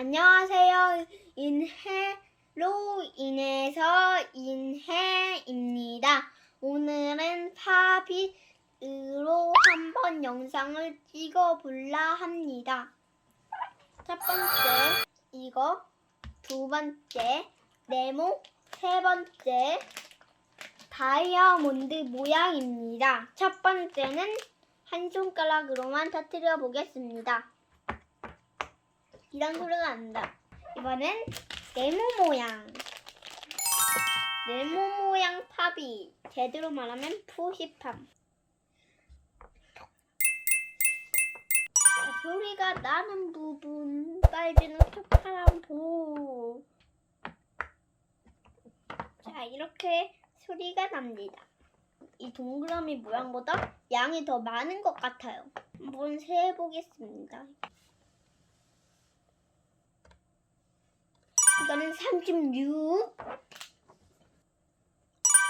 안녕하세요. 인해로 인해서 인해입니다. 오늘은 파빗으로 한번 영상을 찍어볼라 합니다. 첫 번째, 이거. 두 번째, 네모. 세 번째, 다이아몬드 모양입니다. 첫 번째는 한 손가락으로만 터뜨려 보겠습니다. 이런 소리가 난다. 이번엔 네모 모양. 네모 모양 팝이 제대로 말하면 푸시팜. 자, 소리가 나는 부분 빨지는 파란 보. 자 이렇게 소리가 납니다. 이 동그라미 모양보다 양이 더 많은 것 같아요. 한번 세보겠습니다. 이거는 36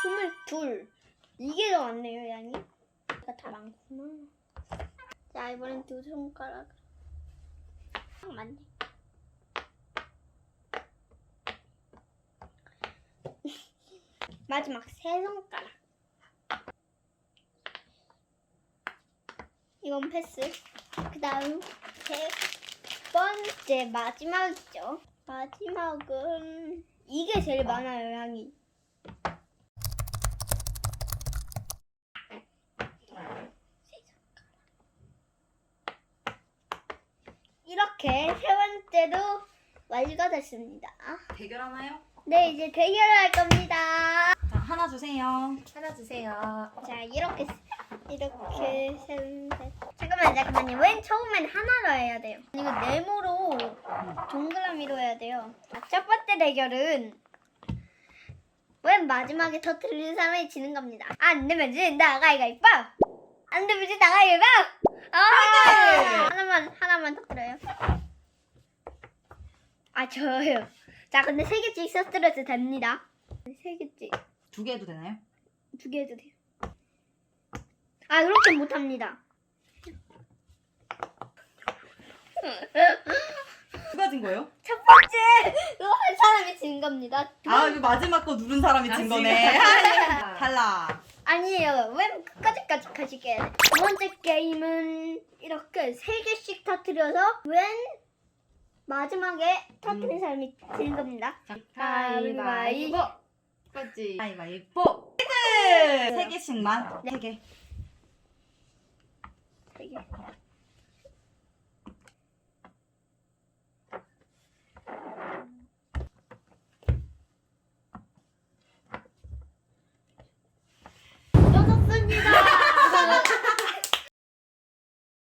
22 이게 더 많네요 양이. 이거 다 많구나. 자 이번엔 두 손가락 아, 맞네. 마지막 세 손가락. 이건 패스. 그 다음 세 번째 마지막이죠 마지막은 이게 제일 많아요 양이 이렇게 세 번째도 완료가 됐습니다 대결하나요? 네 이제 대결을 할 겁니다 자, 하나 주세요. 하나 주세요. 자 이렇게 이렇게 셋넷 잠깐만 잠깐만요 웬 처음엔 하나로 해야 돼요 이거 네모로 동그라미로 해야 돼요. 자, 첫 번째 대결은 맨 마지막에 터트리는 사람이 지는 겁니다. 안 되면 진다 가위가위보 안 되면 진다 가위가위보 아, 하나만 하나만 터트려요. 아 저요. 자 근데 세 개씩 터트려도 됩니다. 세 개씩 두 개 해도 되나요? 두 개 해도 돼요. 아, 그렇게 못 합니다. 누가 진 거예요? 첫 번째, 이거 한 사람이 진 겁니다. 두 아, 번- 이거 마지막 거 누른 사람이 아, 진. 거네. 탈락. 아니에요. 왜 끝까지까지 가실게요. 두 번째 게임은 이렇게 세 개씩 터트려서 웬 마지막에 터트린 사람이 지는 겁니다. 가위바위보. 맞지? 가위바위보. 세 개씩만. 세 개. 세 개. 졌습니다.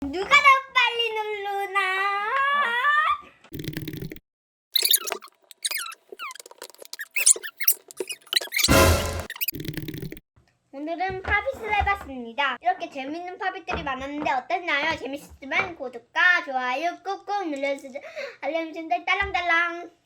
누가 더 빨리 누르나? 오늘은 팝잇을 해봤습니다. 이렇게 재밌는 팝잇들이 많았는데 어땠나요? 재밌었으면 구독과 좋아요 꾹꾹 눌러주세요. 알람 설정 딸랑딸랑.